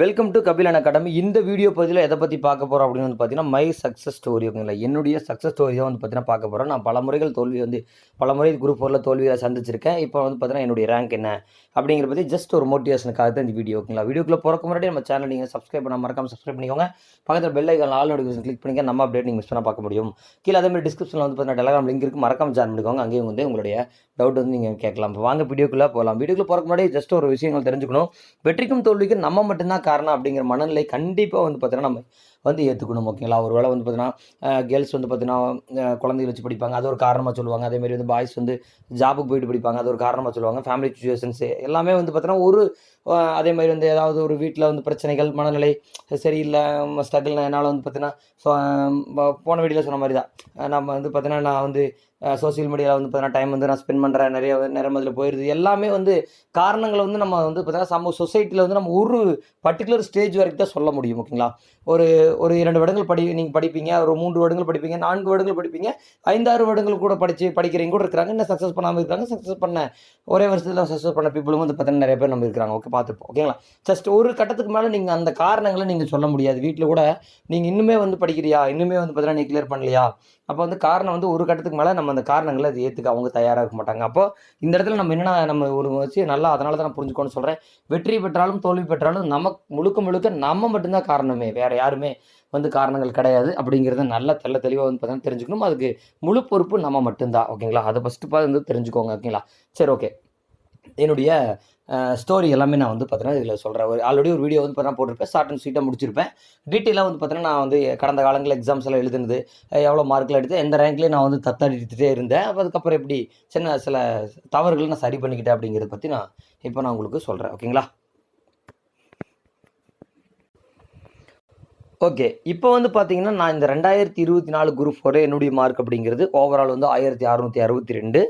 Welcome to Kapilan academy இந்த video பதிவில் எதை பற்றி பார்க்க போகிறோம் அப்படின்னு வந்து பார்த்தீங்கன்னா மை சக்ஸஸ் ஸ்டோரி ஓகேங்களா? என்னுடைய சக்ஸஸ் ஸ்டோரி தான் வந்து பார்த்தீங்கன்னா பார்க்க போகிறோம் நான் பல முறைகள் தோல்வி வந்து பல முறை குரூப் ஃபோரில் தோல்வியாக சந்திச்சிருக்கேன். இப்போ வந்து பார்த்தீங்கன்னா என்னுடைய ரேங்க் என்ன அப்படிங்கிற பற்றி ஜஸ்ட் ஒரு மோட்டிவேஷனுக்காக தான் இந்த வீடியோ ஓகேங்களா? வீடியோக்குள்ள போகிறக்கு முன்னாடி நம்ம சேனல் நீங்கள் சப்ஸ்கிரைப் பண்ண மறக்காம சப்ஸ்கிரைப் பண்ணிக்கோங்க. பக்கத்தில் bell icon all notification click பண்ணிக்க நம்ம அப்டேட் நீங்கள் மிஸ் பண்ண பார்க்க முடியும். கீழே அதே மாதிரி டிஸ்கிரிப்ஷனில் வந்து பார்த்தீங்கன்னா டெலகிராம் லிங்க் இருக்குது மறக்காம ஜாயின் பண்ணிக்கோங்க. அங்கேயும் வந்து உங்களுடைய டவுட் வந்து நீங்கள் கேட்கலாம். இப்போ வாங்க வீடியோக்குள்ளே போகலாம் வீடியோக்குள்ளே போகிறக்கு முன்னாடி ஜஸ்ட் ஒரு விஷயங்கள் தெரிஞ்சுக்கணும். வெற்றிக்கும் தோல்விக்கும் நம்ம மட்டும்தான் காரணம் அப்படிங்கிற மனநிலை கண்டிப்பாக வந்து பார்த்தீங்கன்னா நம்ம வந்து ஏற்றுக்கணும் ஓகேங்களா ஒரு வேளை வந்து பார்த்தீங்கன்னா கேர்ள்ஸ் வந்து பார்த்தீங்கன்னா குழந்தைகள் வச்சு படிப்பாங்க அது ஒரு காரணமாக சொல்லுவாங்க. அதேமாதிரி வந்து பாய்ஸ் வந்து ஜாபுக்கு போயிட்டு படிப்பாங்க அது ஒரு காரணமாக சொல்லுவாங்க. ஃபேமிலி சுச்சுவேஷன்ஸ் எல்லாமே வந்து பார்த்தீங்கன்னா ஒரு அதே மாதிரி வந்து ஏதாவது ஒரு வீட்டில் வந்து பிரச்சனைகள் மனநிலை சரியில்லை ஸ்ட்ரகிள் என்னால் வந்து பார்த்தீங்கன்னா போன வீடியோவில் சொன்ன மாதிரி தான் நம்ம வந்து பார்த்தீங்கன்னா நான் வந்து சோஷியல் மீடியாவில் வந்து பார்த்தீங்கன்னா டைம் வந்து நான் ஸ்பெண்ட் பண்ணுறேன் நிறைய நேரம் அதில் போயிடுது எல்லாமே வந்து காரணங்களை வந்து நம்ம வந்து பார்த்தீங்கன்னா சமூக சொசைட்டியில் வந்து நம்ம ஒரு பர்டிகுலர் ஸ்டேஜ் வரைக்கும் தான் சொல்ல முடியும் ஓகேங்களா ஒரு ஒரு இரண்டு வருடங்கள் படி நீங்கள் படிப்பீங்க ஒரு மூன்று வருடங்கள் படிப்பீங்க நான்கு வருடங்கள் படிப்பீங்க ஐந்தாறு வருடங்கள் கூட படித்து படிக்கிறவங்க கூட இருக்கிறாங்க இன்னும் சக்ஸஸ் பண்ணாமல் இருக்காங்க சக்ஸஸ் பண்ண ஒரே வருஷத்தில் சக்ஸஸ் பண்ண பீப்புளும் வந்து பார்த்தீங்கன்னா நிறைய பேர் நம்ம இருக்கிறாங்க ஓகே பார்த்துப்போம் ஓகேங்களா ஜஸ்ட் ஒரு கட்டத்துக்கு மேலே நீங்கள் அந்த காரணங்களை நீங்கள் சொல்ல முடியாது. வீட்டில் கூட நீங்கள் இன்னுமே வந்து படிக்கிறியா? இன்னுமே வந்து பார்த்தீங்கன்னா நீ கிளியர் பண்ணலையா? அப்போ வந்து காரணம் வந்து ஒரு கட்டத்துக்கு மேலே நம்ம அந்த காரணங்களை அது ஏற்றுக்க அவங்க தயாராக இருக்க மாட்டாங்க. அப்போ இந்த இடத்துல நம்ம என்னென்ன நம்ம ஒரு வச்சு நல்லா அதனால தான் நான் புரிஞ்சுக்கோன்னு சொல்கிறேன் வெற்றி பெற்றாலும் தோல்வி பெற்றாலும் நமக்கு முழுக்க முழுக்க நம்ம மட்டும்தான் காரணமே. வேறு யாருமே வந்து காரணங்கள் கிடையாது அப்படிங்கிறத நல்லா தெல்ல தெளிவாக வந்து பார்த்தீங்கன்னா தெரிஞ்சுக்கணும். அதுக்கு முழு பொறுப்பு நம்ம மட்டும்தான். ஓகேங்களா? அதை ஃபஸ்ட்டு பார்த்து வந்து தெரிஞ்சுக்கோங்க. ஓகேங்களா? சரி ஓகே என்னுடைய ஸ்டோரி எல்லாமே நான் வந்து பார்த்தீங்கன்னா இதில் சொல்கிறேன் ஒரு ஆல்ரெடி ஒரு வீடியோ வந்து பார்த்தீங்கன்னா போட்டிருப்பேன். ஷார்ட் அண்ட் ஸ்வீட்டாக முடிச்சிருப்பேன். டீட்டெயிலாக வந்து பார்த்தீங்கன்னா நான் வந்து கடந்த காலங்களில் எக்ஸாம்ஸ் எல்லாம் எழுதுனது எவ்வளோ மார்க்கில் எடுத்து எந்த ரேங்க்லேயும் நான் வந்து தத்தடித்துட்டே இருந்தேன். அதுக்கப்புறம் எப்படி சின்ன சில தவறுகளை நான் சரி பண்ணிக்கிட்டேன் அப்படிங்கிறத பற்றி நான் இப்போ நான் உங்களுக்கு சொல்கிறேன் ஓகேங்களா ஓகே இப்போ வந்து பார்த்தீங்கன்னா நான் இந்த ரெண்டாயிரத்தி இருபத்தி நாலு குரூப் ஃபோர் என்னுடைய மார்க் அப்படிங்கிறது ஓவரால் வந்து ஆயிரத்தி அறுநூற்றி அறுபத்தி ரெண்டு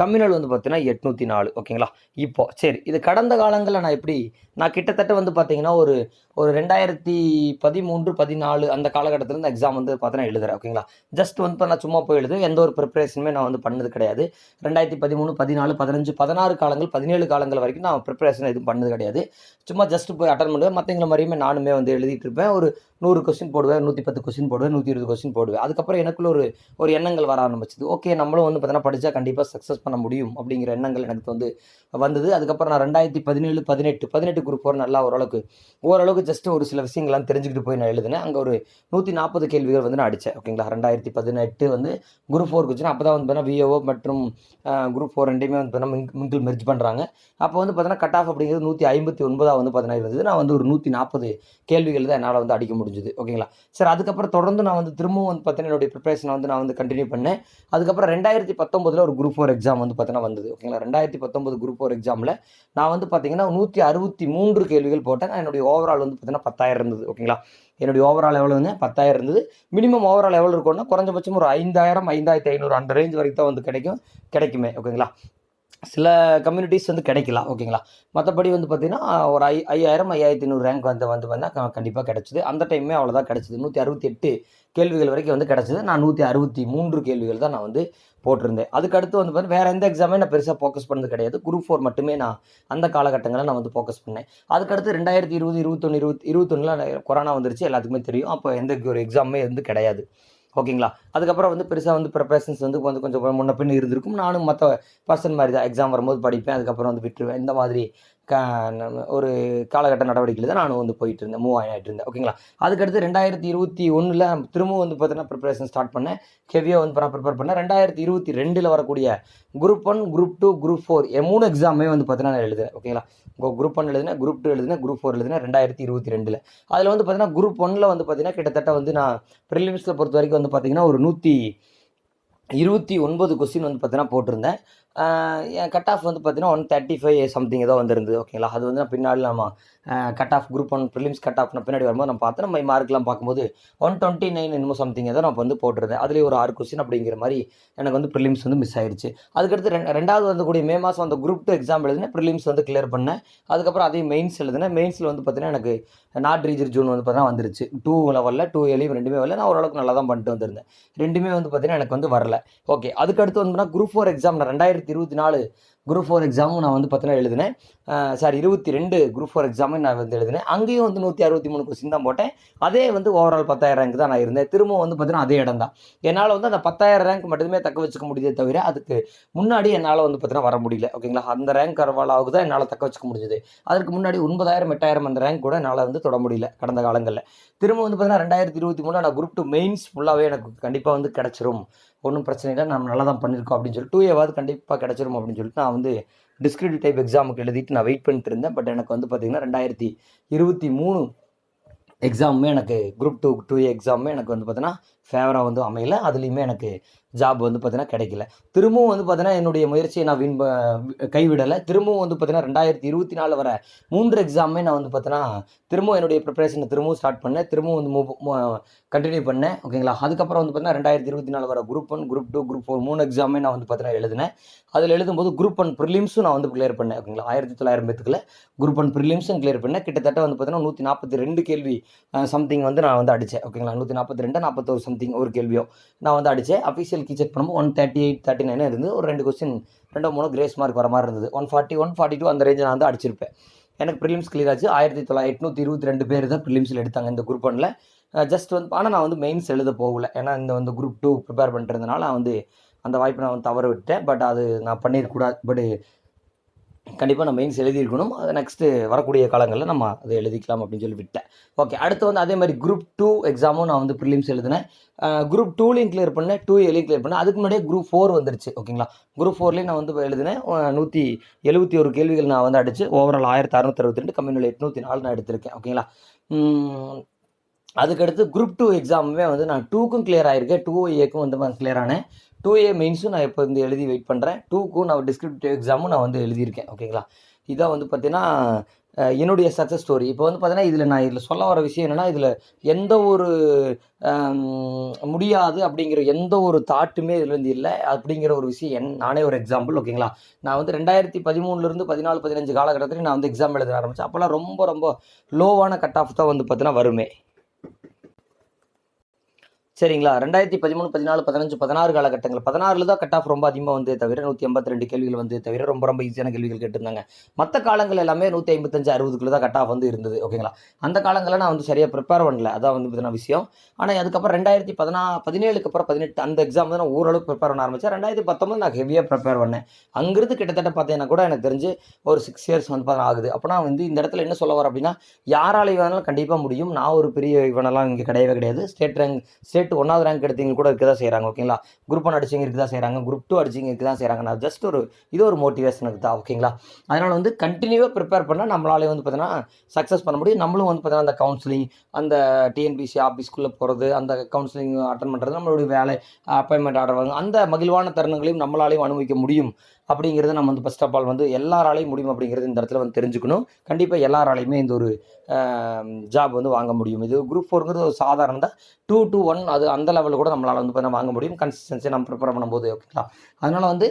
கம்யூனல் வந்து பார்த்தீங்கன்னா எட்நூற்றி நாலு ஓகேங்களா? இப்போ சரி இது கடந்த காலங்களில் நான் எப்படி நான் கிட்டத்தட்ட வந்து பார்த்தீங்கன்னா ஒரு ஒரு ரெண்டாயிரத்தி பதிமூன்று பதினாலு அந்த காலகட்டத்திலேருந்து எக்ஸாம் வந்து பார்த்தீங்கன்னா எழுதுறேன் ஓகேங்களா? ஜஸ்ட் வந்து இப்போ நான் சும்மா போய் எழுது எந்த ஒரு ப்ரிப்பரேஷனுமே நான் வந்து பண்ணது கிடையாது. ரெண்டாயிரத்தி பதிமூணு பதினாலு பதினஞ்சு பதினாறு காலங்கள் பதினேழு காலங்கள் வரைக்கும் நான் ப்ரிப்பரேஷன் எதுவும் பண்ணது கிடையாது. சும்மா ஜஸ்ட் போய் அட்டன் பண்ணுவேன் மற்றவங்கள மாதிரியுமே நானுமே வந்து எழுதிட்டு இருப்பேன். ஒரு நூறு கொஸ்டின் போடுவேன் நூற்றி பத்து கொஸ்டின் போடுவேன் நூற்றி இருபது கொஸ்டின் போடுவேன். அதுக்கப்புறம் எனக்குள்ள ஒரு ஒரு எண்ணங்கள் வர ஆரம்பிச்சது. ஓகே நம்மளும் வந்து பார்த்தீங்கன்னா படித்தா கண்டிப்பாக சக்ஸஸ் பண்ண முடியும் அப்படிங்கிற எண்ணங்கள் எனக்கு வந்து வந்தது. அதுக்கப்புறம் நான் ரெண்டாயிரத்தி பதினேழு பதினெட்டு பதினெட்டு குரூப் ஃபோர் நல்லா ஓரளவுக்கு ஓரளவுக்கு ஜஸ்ட் ஒரு சில விஷயங்கள்லாம் தெரிஞ்சுக்கிட்டு போய் நான் எழுதினேன். அங்கே ஒரு நூற்றி நாற்பது கேள்விகள் வந்து நான் அடித்தேன் ஓகேங்களா? ரெண்டாயிரத்தி பதினெட்டு வந்து குரூப் ஃபோர் வச்சுன்னா அப்போ தான் வந்து பார்த்தீங்கன்னா விஓ மற்றும் குரூப் ஃபோர் ரெண்டையுமே வந்து பார்த்தீங்கன்னா மிங்கிள் மெர்ஜ் பண்ணுறாங்க அப்போ வந்து பார்த்தீங்கன்னா கட் ஆஃப் அப்படிங்கிறது நூற்றி ஐம்பத்தி ஒன்பதாக வந்து பார்த்தீங்கன்னா இருந்தது. நான் வந்து ஒரு நூற்றி நாற்பது கேள்விகள் தான் என்னால் வந்து அடிக்க முடிஞ்சுது. ஓகேங்களா? சரி அதுக்கப்புறம் தொடர்ந்து நான் வந்து திரும்பவும் வந்து பார்த்தீங்கன்னா என்னுடைய ப்ரிப்பரேஷனை வந்து நான் வந்து கண்டினியூ பண்ணேன். அதுக்கப்புறம் ரெண்டாயிரத்தி பத்தொம்போதில் ஒரு குரூப் ஃபோர் எக்ஸாம் வந்து பார்த்தீங்கன்னா வந்தது. ஓகேங்களா? ரெண்டாயிரத்தி பத்தொம்பது குரூப் ஃபோர் எக்ஸாமில் நான் வந்து பார்த்தீங்கன்னா நூற்றி அறுபத்தி மூன்று கேள்விகள் போட்டேன். நான் என்னுடைய ஓவரால் வந்து பார்த்தீங்கன்னா பத்தாயிரம் இருந்தது ஓகேங்களா என்னுடைய ஓவரால் எவ்வளோங்க பத்தாயிரம் இருந்தது. மினிமம் ஓவரால் எவ்வளோ இருக்கும்னா குறைஞ்சபட்சம் ஒரு ஐந்தாயிரம் ஐந்தாயிரத்தி ஐநூறு அந்த ரேஞ்ச் வரைக்கும் தான் வந்து கிடைக்கும் கிடைக்குமே ஓகேங்களா சில கம்யூனிட்டிஸ் வந்து கிடைக்கலாம் ஓகேங்களா மற்றபடி வந்து பார்த்திங்கன்னா ஒரு ஐ ஐயாயிரம் ஐயாயிரத்தி ஐநூறு ரேங்க் வந்து வந்து வந்தால் கண்டிப்பாக கிடச்சிது. அந்த டைமே அவ்வளோதான் கிடச்சிது. நூற்றி அறுபத்தி எட்டு கேள்விகள் வரைக்கும் வந்து கிடச்சிது. நான் நூற்றி அறுபத்தி மூன்று கேள்விகள் தான் நான் வந்து போட்டிருந்தேன். அதுக்கு அடுத்து வந்து பார்த்தீங்கன்னா வேறு எந்த எக்ஸாமே நான் பெருசாக ஃபோக்கஸ் பண்ணது கிடையாது. குரூப் ஃபோர் மட்டுமே நான் அந்த காலகட்டங்களில் நான் வந்து ஃபோக்கஸ் பண்ணேன். அதுக்கடுத்து ரெண்டாயிரத்தி இருபது இருபத்தொன்று இருபத்தி இருபத்தொன்னில் கொரோனா வந்துருச்சு எல்லாத்துக்குமே தெரியும். அப்போ எந்த ஒரு எக்ஸாமே வந்து கிடையாது. ஓகேங்களா அதுக்கப்புறம் வந்து பெருசாக வந்து ப்ரிப்பரேஷன்ஸ் வந்து கொஞ்சம் கொஞ்சம் முன்ன பின்ன இருந்திருக்கும். நானும் மற்ற பர்சன் மாதிரி தான் எக்ஸாம் வரும்போது படிப்பேன். அதுக்கப்புறம் வந்து விட்டுருவேன். இந்த மாதிரி ஒரு காலகட்ட நடவடிக்கையில் தான் நானும் வந்து போயிட்டு இருந்தேன் மூவ் ஆகிட்டு இருந்தேன் ஓகேங்களா அதுக்கடுத்து ரெண்டாயிரத்தி இருபத்தி ஒன்றில் திரும்பவும் வந்து பார்த்தீங்கன்னா ப்ரிப்பரேஷன் ஸ்டார்ட் பண்ணேன். ஹெவியாக வந்து ப்ரிப்பேர் பண்ணேன். ரெண்டாயிரத்தி இருபத்தி ரெண்டில் வரக்கூடிய group one group two group four மூணு எக்ஸாமே வந்து பார்த்தீங்கன்னா நான் எழுதுறேன் ஓகேங்களா குரூப் ஒன் எழுதினேன் குரூப் டூ எழுதினேன் குரூப் ஃபோர் எழுதினேன் ரெண்டாயிரத்தி இருபத்தி ரெண்டில். அதில் வந்து பார்த்தீங்கன்னா குரூப் ஒன்னில் வந்து பார்த்தீங்கன்னா கிட்டத்தட்ட வந்து நான் ப்ரிலிம்ஸில் பொறுத்த வரைக்கும் வந்து பார்த்தீங்கன்னா ஒரு நூற்றி இருபத்தி ஒன்பது கொஸ்டின் வந்து பார்த்தீங்கன்னா போட்டிருந்தேன். என் கட் ஆஃப் வந்து பார்த்தீங்கன்னா ஒன் தேர்ட்டி ஃபைவ் சம்திங் ஏதோ வந்திருந்தது ஓகேங்களா அது வந்து நான் பின்னாடி நம்ம cut off group one prelims cut off நான் பின்னாடி வரும்போது நான் பார்த்தேன் நம்ம மார்க்லாம் பார்க்கும்போது ஒன் டுவெண்ட்டி நைன் என்னமோ சம்திங் ஏதோ நான் வந்து போட்டிருந்தேன். அதுலேயே ஒரு ஆறு கொஸ்டின் அப்படிங்கிற மாதிரி எனக்கு வந்து ப்ரிலிம்ஸ் வந்து மிஸ் ஆயிடுச்சு அதுக்கடுத்து ரெண்டு ரெண்டாவது வந்தக்கூடிய மே மாதம் அந்த குரூப் டூ எக்ஸாம் எழுதினேன் ப்ரிலிம்ஸ் வந்து கிளியர் பண்ணேன். அதுக்கப்புறம் அதே மெயின்ஸ் எழுதினேன். மெயின்ஸில் வந்து பார்த்தீங்கன்னா எனக்கு நாட் ரீஜர் ஜூன் வந்து பார்த்தீங்கன்னா வந்துருச்சு. டூ லெவலில் டூ ஏலையும் ரெண்டுமே வரல. நான் ஓரளவுக்கு நல்லா தான் பண்ணிட்டு வந்திருந்தேன். ரெண்டுமே வந்து பார்த்தீங்கன்னா எனக்கு வந்து வரல. ஓகே அதுக்கு அடுத்து வந்து குரூப் ஃபோர் எக்ஸாம் ரெண்டாயிரத்தி இருபத்தி நாலு குரூப் ஃபோர் எக்ஸாமும் நான் வந்து பார்த்தீங்கன்னா எழுதினேன். சாரி இருபத்தி ரெண்டு குரூப் ஃபோர் எக்ஸாமும் நான் வந்து எழுதினேன். அங்கேயும் வந்து நூற்றி அறுபத்தி மூணு கொஸ்டின் தான் போட்டேன். அதே வந்து ஓவரால் பத்தாயிரம் ரேங்க் தான் நான் இருந்தேன். திரும்பவும் வந்து பார்த்தீங்கன்னா அதே இடம் தான். என்னால் வந்து அந்த பத்தாயிரம் ரேங்க் மட்டுமே தக்க வச்சுக்க முடியுதே தவிர அதுக்கு முன்னாடி என்னால் வந்து பார்த்தீங்கன்னா வர முடியல. ஓகேங்களா அந்த ரேங்க் அளவுக்கு தான் என்னால் தக்க வச்சுக்க முடிஞ்சது? அதற்கு முன்னாடி ஒன்பதாயிரம் எட்டாயிரம் அந்த ரேங்க் கூட என்னால் வந்து தொட முடியல கடந்த காலங்களில். திரும்ப வந்து பார்த்தீங்கன்னா ரெண்டாயிரத்தி இருபத்தி மூணு நான் குரூப் டூ மெயின்ஸ் ஃபுல்லாகவே எனக்கு கண்டிப்பாக வந்து கிடச்சிரும். ஒன்றும் பிரச்சனை இல்லை. நம்ம நல்லா தான் பண்ணியிருக்கோம் அப்படின்னு சொல்லிட்டு டூ ஏவாவது கண்டிப்பாக கிடச்சிரும் அப்படின்னு சொல்லிட்டு நான் வந்து டிஸ்கிரிப்டிவ் டைப் எக்ஸாமுக்கு எழுதிட்டு நான் வெயிட் பண்ணிட்டு இருந்தேன். பட் எனக்கு வந்து பார்த்தீங்கன்னா ரெண்டாயிரத்தி இருபத்தி மூணு எக்ஸாமுமே எனக்கு குரூப் டூ டூ எக்ஸாமுமே எனக்கு வந்து பார்த்தீங்கன்னா ஃபேவராக வந்து அமையல. அதுலேயுமே எனக்கு ஜாப் வந்து பார்த்தீங்கன்னா கிடைக்கல. திரும்பவும் வந்து பார்த்தீங்கன்னா என்னுடைய முயற்சியை நான் வின் கைவிடலை. திரும்பவும் வந்து பார்த்தீங்கன்னா ரெண்டாயிரத்தி இருபத்தி நாலு வர மூன்று எக்ஸாமே நான் வந்து பார்த்தீங்கன்னா திரும்பவும் என்னுடைய ப்ரிப்பரேஷனை திரும்பவும் ஸ்டார்ட் பண்ணேன். திரும்பவும் வந்து மூ கண்டினியூ பண்ணேன். ஓகேங்களா அதுக்கப்புறம் வந்து பார்த்தீங்கன்னா ரெண்டாயிரத்தி இருபத்தி நாலு வர group one group two group four மூணு எக்ஸாமே நான் வந்து பார்த்தீங்கன்னா எழுதினேன். அதில் எழுதும்போது குரூப் ஒன் ப்ரிலிம்ஸும் நான் வந்து கிளியர் பண்ணேன். ஓகேங்களா ஆயிரத்தி தொள்ளாயிரம் பேத்துக்குள்ள குரூப் ஒன் ப்ரிலிம்ஸும் கிளியர் பண்ணேன். கிட்டத்தட்ட வந்து பார்த்தீங்கன்னா நூற்றி நாற்பத்தி ரெண்டு கேள்வி சம்திங் வந்து நான் வந்து அடித்தேன் ஓகேங்களா நூற்றி நாற்பத்தி ரெண்டு நாற்பத்தோரு சம்திங் ஒரு கேள்வியோ. நான் வந்து அடித்தேன் அஃபீஷியல் கீ செக் பண்ணும்போது one thirty eight thirty nine இருந்து ஒரு ரெண்டு கொஸ்டின் ரெண்டோ மூணோ கிரேஸ் மார்க் வர மாதிரி இருந்தது. One forty one forty two அந்த ரேஞ்சில் நான் வந்து அடிச்சிருப்பேன். எனக்கு ப்ரிலிம்ஸ் கிளியர் ஆச்சு. ஆயிரத்தி தொள்ளாயிரத்தி எட்நூற்றி இருபத்தி ரெண்டு பேர் தான் ப்ரிலிம்ஸில் எடுத்தாங்க இந்த குரூப் ஒன்றில் ஜஸ்ட் வந்து ஆனால் நான் வந்து மெயின்ஸ் எழுத போகல. ஏன்னா இந்த வந்து குரூப் டூ ப்ரிப்பேர் பண்ணுறதுனால நான் வந்து அந்த வாய்ப்பை நான் வந்து தவற விட்டேன் பட் அது நான் பண்ணிடக்கூடாது. பட் கண்டிப்பாக நம்ம மெயின்ஸ் எழுதியிருக்கணும். அது நெக்ஸ்ட்டு வரக்கூடிய காலங்களில் நம்ம அதை எழுதிக்கலாம் அப்படின்னு சொல்லி விட்டேன். ஓகே அடுத்து வந்து அதே மாதிரி குரூப் டூ எக்ஸாமும் நான் வந்து ப்ரிலிம்ஸ் எழுதினேன். குரூப் டூலையும் கிளியர் பண்ணேன் டூ எலையும் கிளியர் பண்ணேன். அதுக்கு முன்னாடியே குரூப் ஃபோர் வந்துருச்சு ஓகேங்களா குரூப் ஃபோர்லேயும் நான் வந்து எழுதினேன். நூற்றி எழுபத்தி ஒரு கேள்விகள் நான் வந்து அடிச்சு ஓவரால் ஆயிரத்தி அறுநூத்தி அறுபத்தி ரெண்டு கம்மியில் எட்நூற்றி நாலு நான் எடுத்திருக்கேன் ஓகேங்களா அதுக்கடுத்து குரூப் டூ எக்ஸாமுமே வந்து நான் டூக்கும் கிளியர் ஆயிருக்கேன் டூ ஏக்கும் வந்து கிளியர் ஆனேன். டூ ஏ மெயின்ஸும் நான் இப்போ வந்து எழுதி வெயிட் பண்ணுறேன் டூக்கும் நான் டிஸ்கிரிப்டிவ் எக்ஸாமும் நான் வந்து எழுதியிருக்கேன். ஓகேங்களா இதான் வந்து பார்த்தீங்கன்னா என்னுடைய சக்ஸஸ் ஸ்டோரி இப்போ வந்து பார்த்தீங்கன்னா இதில் நான் இதில் சொல்ல வர விஷயம் என்னென்னா இதில் எந்த ஒரு முடியாது அப்படிங்கிற எந்த ஒரு தாட்டுமே இதில் வந்து இல்லை. அப்படிங்கிற ஒரு விஷயம் என் நானே ஒரு எக்ஸாம்பிள் ஓகேங்களா நான் வந்து ரெண்டாயிரத்தி பதிமூணுலேருந்து பதினாலு பதினஞ்சு காலகட்டத்தில் நான் வந்து எக்ஸாம் எழுத ஆரம்பித்தேன் அப்போல்லாம் ரொம்ப ரொம்ப லோவான கட் ஆஃப் தான் வந்து பார்த்தீங்கன்னா வருமே. சரிங்களா? ரெண்டாயிரத்தி பதிமூணு பதினாலு பதினஞ்சு பதினாறு காலகட்டங்கள். பதினாறுல தான் கட் ஆஃப் ரொம்ப அதிகமாக வந்து தவிர நூற்றி ஐம்பத்தி ரெண்டு கேள்விகள் வந்து தவிர ரொம்ப ரொம்ப ஈஸியான கேள்விகள் கேட்டிருந்தாங்க. மற்ற காலங்கள் எல்லாமே நூற்றி ஐம்பத்தஞ்சு அறுபதுக்குள்ள தான் கட் ஆஃப் வந்து இருந்தது ஓகேங்களா அந்த காலங்களில் நான் வந்து சரியாக ப்ரிப்பேர் பண்ணல. அதான் வந்து பார்த்தீங்கன்னா விஷயம். ஆனால் அதுக்கப்புறம் ரெண்டாயிரத்தி பதினா பதினேழுக்கு அப்புறம் பதினெட்டு அந்த எக்ஸாம் வந்து நான் ஓரளவுக்கு ப்ரிப்பேர் பண்ண ஆரம்பித்தேன் ரெண்டாயிரத்தி பத்தொம்பது நான் ஹெவியாக ப்ரிப்பேர் பண்ணேன். அங்கிருந்து கிட்டத்தட்ட பார்த்தீங்கன்னா கூட எனக்கு தெரிஞ்சு ஒரு சிக்ஸ் இயர்ஸ் வந்து பார்த்தா ஆகுது. அப்போனா வந்து இந்த இடத்துல என்ன சொல்ல வர அப்படின்னா யாராலையும் வேணாலும் கண்டிப்பாக முடியும். நான் ஒரு பெரிய இவனெல்லாம் இங்கே கிடையவே கிடையாது. ஸ்டேட் ரேங்க் ஸ்டேட் ஒன்றாவது ரேங்க் எடுத்தவங்க கூட இருக்க தான் செய்கிறாங்க ஓகேங்களா குரூப் ஒன் அடிச்சவங்க இருக்க தான் செய்கிறாங்க குரூப் டூ அடிச்சவங்க இருக்க தான் செய்கிறாங்க நான் ஜஸ்ட் ஒரு இது ஒரு மோட்டிவேஷனுக்கு தான் ஓகேங்களா அதனால் வந்து கண்டினியூவாக ப்ரிப்பேர் பண்ணால் நம்மளாலே வந்து பார்த்தீங்கன்னா சக்ஸஸ் பண்ண முடியும். நம்மளும் வந்து பார்த்தீங்கன்னா அந்த கவுன்சிலிங் அந்த டிஎன்பிசி ஆஃபீஸ்க்குள்ளே போகிறது அந்த கவுன்சிலிங் அட்டன் பண்ணுறது நம்மளுடைய வேலை அப்பாயின்மெண்ட் ஆர்டர் வாங்க அந்த மகிழ்வான தருணங்களையும் நம்மளாலையும் அனுபவிக்க முடியும். அப்படிங்கிறது நம்ம வந்து ஃபஸ்ட் ஆஃப் ஆல் வந்து எல்லாராலையும் முடியும் அப்படிங்கிறது இந்த இடத்துல வந்து தெரிஞ்சுக்கணும். கண்டிப்பாக எல்லாராலையுமே இந்த ஒரு ஜாப் வந்து வாங்க முடியும். இது குரூப் ஃபோருங்கிறது ஒரு சாதாரண தான். டூ டூ ஒன் அது அந்த லெவலில் கூட நம்மளால் வந்து பார்த்தீங்கன்னா வாங்க முடியும். கன்சிஸ்டன்சி நம்ம ப்ரிப்பேர் பண்ணும்போது ஓகேங்களா அதனால் வந்து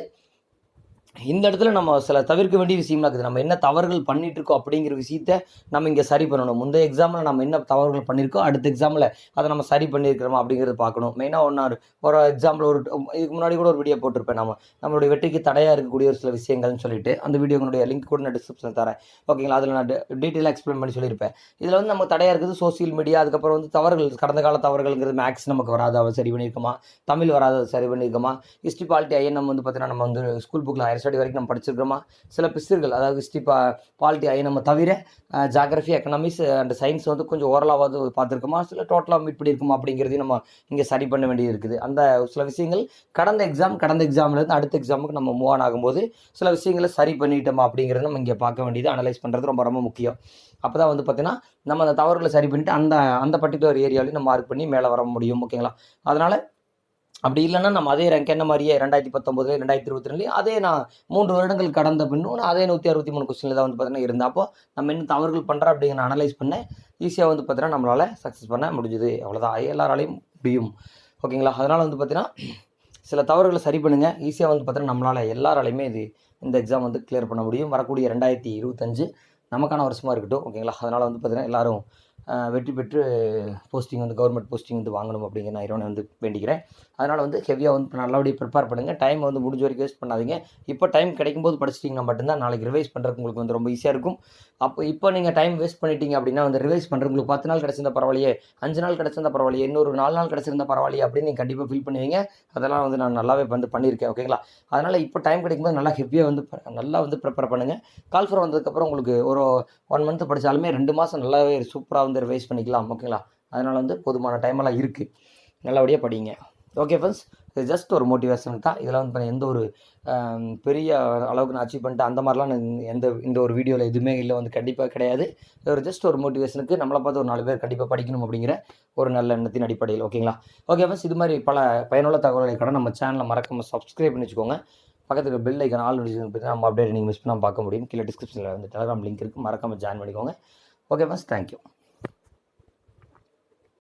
இந்த இடத்துல நம்ம சில தவிர்க்க வேண்டிய விஷயம் இருக்குது. நம்ம என்ன தவறுகள் பண்ணிட்டு இருக்கோம் அப்படிங்கிற விஷயத்த நம்ம இங்கே சரி பண்ணணும். முந்தைய எக்ஸாமில் நம்ம என்ன தவறுகள் பண்ணியிருக்கோம்? அடுத்த எக்ஸாமில் அதை நம்ம சரி பண்ணியிருக்கிறோமா அப்படிங்கிறத பார்க்கணும். மெயினாக ஒன்று ஒரு எக்ஸாம்பிள் ஒரு இதுக்கு முன்னாடி கூட ஒரு வீடியோ போட்டிருப்பேன் நம்ம நம்மளுடைய வெற்றிக்கு தடையாக இருக்கக்கூடிய ஒரு சில விஷயங்கள்னு சொல்லிட்டு அந்த வீடியோனுடைய லிங்க் கூட நான் டிஸ்கிரிப்ஷன் தரேன். ஓகேங்களா அதில் நான் டீட்டெயிலாக எக்ஸ்பிளைன் பண்ணி சொல்லியிருப்பேன். இதில் வந்து நம்ம தடையாக இருக்குது சோசியல் மீடியா அதுக்கப்புறம் வந்து தவறுகள் கடந்த கால தவறுகள்ங்கிறது மேக்ஸ் நமக்கு வராத சரி பண்ணியிருக்கோமா? தமிழ் வராத சரி பண்ணியிருக்கோமா? ஹிஸ்ட்ரி பாலிட்டி நம்ம வந்து பார்த்தீங்கன்னா நம்ம வந்து ஸ்கூல் புக்கில் ஹையர் ஸ்டடி வரைக்கும் நம்ம படிச்சிருக்கிறோமா? சில பிசிறுகள் அதாவது ஹிஸ்ட்ரி பா பாலிட்டி நம்ம தவிர ஜாகிரஃபி எக்கனாமிக்ஸ் அண்ட் சயின்ஸ் வந்து கொஞ்சம் ஓரளவாவது பார்த்துருக்கோமா? சில டோட்டலாக மீட் பண்ணியிருக்கோமா அப்படிங்கிறதையும் நம்ம இங்கே சரி பண்ண வேண்டியது இருக்குது. அந்த சில விஷயங்கள் கடந்த எக்ஸாம் கடந்த எக்ஸாம்லேருந்து அடுத்த எக்ஸாமுக்கு நம்ம மூவ் ஆன் ஆகும்போது சில விஷயங்களை சரி பண்ணிட்டோமா அப்படிங்கிறத நம்ம இங்கே பார்க்க வேண்டியது அனலைஸ் பண்ணுறது ரொம்ப ரொம்ப முக்கியம். அப்போ தான் வந்து பார்த்திங்கன்னா நம்ம அந்த தவறுகளை சரி பண்ணிட்டு அந்த அந்த பர்டிகுலர் ஏரியாவிலையும் நம்ம மார்க் பண்ணி மேலே வர முடியும் ஓகேங்களா அதனால் அப்படி இல்லைன்னா நம்ம அதே ரேங்க் என்ன மாதிரியே ரெண்டாயிரத்தி பத்தொம்போது ரெண்டாயிரத்தி இருபத்தி ரெண்டுலையும் அதே நான் மூன்று வருடங்கள் கடந்த பின்னும் நான் அதே நூற்றி அறுபத்தி மூணு கொஸ்டினில் தான் வந்து பார்த்தீங்கன்னா இருந்தேன். அப்போ நம்ம என்ன தவறுகள் பண்ணுறோம் அப்படிங்கிற அனலைஸ் பண்ணேன். ஈஸியாக வந்து பார்த்தீங்கன்னா நம்மளால் சக்ஸஸ் பண்ண முடிஞ்சுது. அவ்வளோதான் எல்லாராலையும் முடியும். ஓகேங்களா அதனால் வந்து பார்த்தீங்கன்னா சில தவறுகளை சரி பண்ணுங்கள் ஈஸியாக வந்து பார்த்தீங்கன்னா நம்மளால் எல்லாராலையுமே இது இந்த எக்ஸாம் வந்து கிளியர் பண்ண முடியும். வரக்கூடிய ரெண்டாயிரத்தி இருபத்தஞ்சு நமக்கான வருஷமாக இருக்கட்டும். ஓகேங்களா அதனால் வந்து பார்த்தீங்கன்னா எல்லோரும் வெற்றி பெற்று போஸ்டிங் வந்து கவர்மெண்ட் போஸ்டிங் வந்து வாங்கணும் அப்படிங்கிற நான் இறைவனை வந்து வேண்டிக்கிறேன். அதனால் வந்து ஹெவியாக வந்து நல்லபடியாக ப்ரிப்பேர் பண்ணுங்கள் டைம் வந்து முடிஞ்ச வரைக்கும் வேஸ்ட் பண்ணாதீங்க. இப்போ டைம் கிடைக்கும்போது படிச்சிட்டிங்கன்னா மட்டும்தான் நாளைக்கு ரிவைஸ் பண்ணுறதுக்கு உங்களுக்கு வந்து ரொம்ப ஈஸியாக இருக்கும். அப்போ இப்போ நீங்கள் டைம் வேஸ்ட் பண்ணிட்டீங்க அப்படின்னா வந்து ரிவைஸ் பண்ணுறது உங்களுக்கு பத்து நாள் கிடச்சிருந்தா பரவாயில்லையே அஞ்சு நாள் கிடச்சிருந்தா பரவாயில்லையே இன்னொரு நாலு நாள் கிடச்சிருந்தா பரவாயில்லையே அப்படின்னு நீங்கள் கண்டிப்பாக ஃபீல் பண்ணுவீங்க அதெல்லாம் வந்து நான் நல்லாவே வந்து பண்ணியிருக்கேன் ஓகேங்களா அதனால் இப்போ டைம் கிடைக்கும்போது நல்லா ஹெவியாக வந்து நல்லா வந்து ப்ரிப்பேர் பண்ணுங்கள் கால்ஃபர் வந்ததுக்கப்புறம் உங்களுக்கு ஒரு ஒன் மந்த் படித்தாலுமே ரெண்டு மாதம் நல்லாவே சூப்பராக வந்து ரிவைஸ் பண்ணிக்கலாம் ஓகேங்களா அதனால் வந்து போதுமான டைமெல்லாம் இருக்குது நல்லபடியாக படிங்க. ஓகே ஃப்ரெண்ட்ஸ் இது ஜஸ்ட் ஒரு மோட்டிவேஷன் தான். இதில் வந்து எந்த ஒரு பெரிய அளவுக்கு நான் அச்சீவ் பண்ணிட்டு அந்த மாதிரிலாம் எந்த இந்த ஒரு வீடியோவில் எதுவுமே இல்லை வந்து கண்டிப்பாக கிடையாது. இது ஒரு ஜஸ்ட் ஒரு மோட்டிவேஷனுக்கு நம்மளை பார்த்து ஒரு நாலு பேர் கண்டிப்பாக படிக்கணும் அப்படிங்கிற ஒரு நல்ல எண்ணத்தின் அடிப்படையில் ஓகேங்களா ஓகே ஃப்ரெண்ட்ஸ் இது மாதிரி பல பயனுள்ள தகவல்களை கூட நம்ம சேனலை மறக்காமல் சப்ஸ்கிரைப் பண்ணி வச்சுக்கோங்க பக்கத்தில் பெல் ஐக்கன் ஆல் நோட்டிஃபிகேஷன் பற்றி நம்ம அப்டேட் நீங்கள் மிஸ் பண்ணாமல் பார்க்க முடியும். கீழே டிஸ்கிரிப்ஷனில் வந்து டெலிகிராம் லிங்க் இருக்குது மறக்காமல் ஜாயின் பண்ணிக்கோங்க. Okay friends thank you